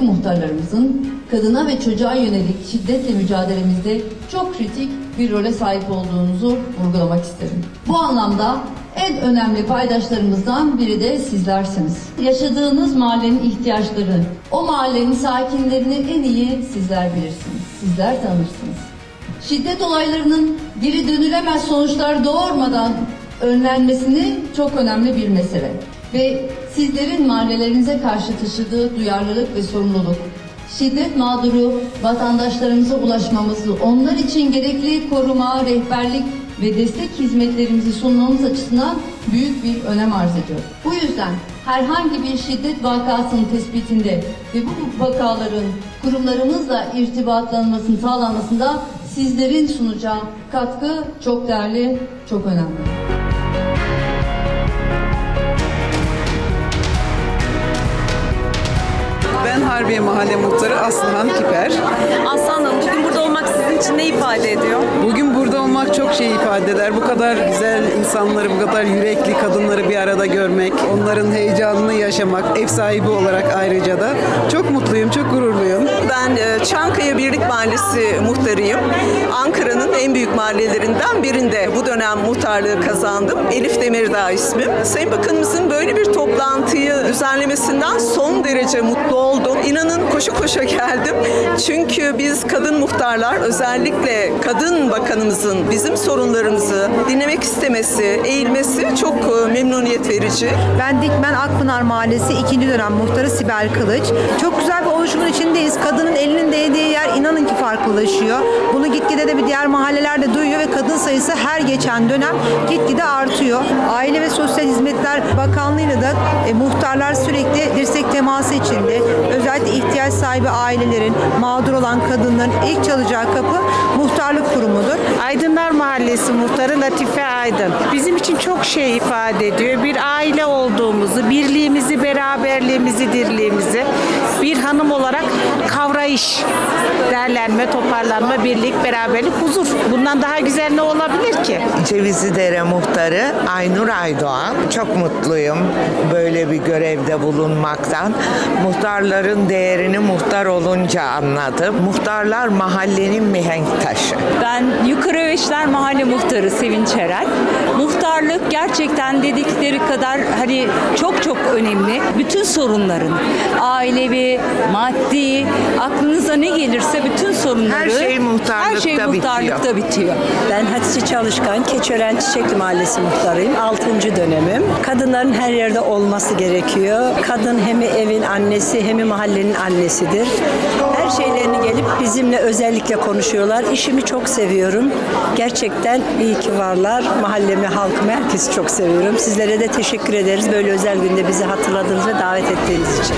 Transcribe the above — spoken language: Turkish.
muhtarlarımızın kadına ve çocuğa yönelik şiddetle mücadelemizde çok kritik bir role sahip olduğunuzu vurgulamak isterim. Bu anlamda en önemli paydaşlarımızdan biri de sizlersiniz. Yaşadığınız mahallenin ihtiyaçları, o mahallenin sakinlerini en iyi sizler bilirsiniz. Sizler tanırsınız. Şiddet olaylarının geri dönülemez sonuçlar doğurmadan önlenmesini çok önemli bir mesele. Ve sizlerin mahallelerinize karşı taşıdığı duyarlılık ve sorumluluk, şiddet mağduru vatandaşlarımıza ulaşmamızı, onlar için gerekli koruma, rehberlik ve destek hizmetlerimizi sunmamız açısından büyük bir önem arz ediyor. Bu yüzden herhangi bir şiddet vakasının tespitinde ve bu vakaların kurumlarımızla irtibatlanmasının sağlanmasında sizlerin sunacağı katkı çok değerli, çok önemli. Harbiye Mahalle Muhtarı Aslıhan Kiper. Aslan Hanım bugün burada olmak sizin için ne ifade ediyor? Bugün burada olmak çok şey ifade eder. Bu kadar güzel insanları, bu kadar yürekli kadınları bir arada görmek, onların heyecanını yaşamak, ev sahibi olarak ayrıca da çok mutluyum, çok gururluyum. Ben Çankaya Birlik Mahallesi muhtarıyım. Ankara'nın en büyük mahallelerinden birinde bu dönem muhtarlığı kazandım. Elif Demirdağ ismim. Sayın Bakanımızın böyle bir toplantıyı düzenlemesinden son derece mutlu oldum. İnanın koşu koşa geldim. Çünkü biz kadın muhtarlar özellikle kadın bakanımızın bizim sorunlarımızı dinlemek istemesi, eğilmesi çok e, memnuniyet verici. Ben Dikmen Akpınar Mahallesi 2. dönem muhtarı Sibel Kılıç. Çok güzel bir oluşumun içindeyiz. Kadının elinin değdiği yer inanın ki farklılaşıyor. Bunu gitgide de diğer mahallelerde duyuyor ve kadın sayısı her geçen dönem gitgide artıyor. Aile ve Sosyal Hizmetler Bakanlığı'yla da e, muhtarlar sürekli dirsek teması içinde. Özellikle ihtiyaç sahibi ailelerin, mağdur olan kadınların ilk çalacağı kapı muhtarlık kurumudur. Aydınlar Mahallesi muhtarı Latife Aydın. Bizim için çok şey ifade ediyor. Bir aile olduğumuzu, birliğimizi, beraberliğimizi, dirliğimizi bir hanım olarak kavrayış, derlenme, toparlanma, birlik, beraberlik, huzur. Bundan daha güzel ne olabilir ki? Cevizli muhtarı Aynur Aydoğan. Çok mutluyum böyle bir görevde bulunmaktan. Muhtarların değerini muhtar olunca anladım. Muhtarlar mahallenin mihenk taşı. Ben Yukarı Öveçler Mahalle Muhtarı Sevinç Eren. Muhtarlık gerçekten dedikleri kadar hani çok çok önemli. Bütün sorunların ailevi, maddi, aklınıza ne gelirse bütün sorunları Her şey muhtarlıkta her şey bitiyor. Muhtarlıkta bitiyor. Ben Hatice Çalışkan, Keçören Çiçekli Mahallesi muhtarıyım. 6. dönemim. Kadınların her yerde olması gerekiyor. Kadın hem evin annesi hem mahallenin annesidir. Her şeylerini gelip bizimle özellikle konuşuyorlar. İşimi çok seviyorum. Gerçekten iyi ki varlar. Mahallemi, halkımı, herkesi çok seviyorum. Sizlere de teşekkür ederiz. Böyle özel günde bizi hatırladığınız ve davet ettiğiniz için.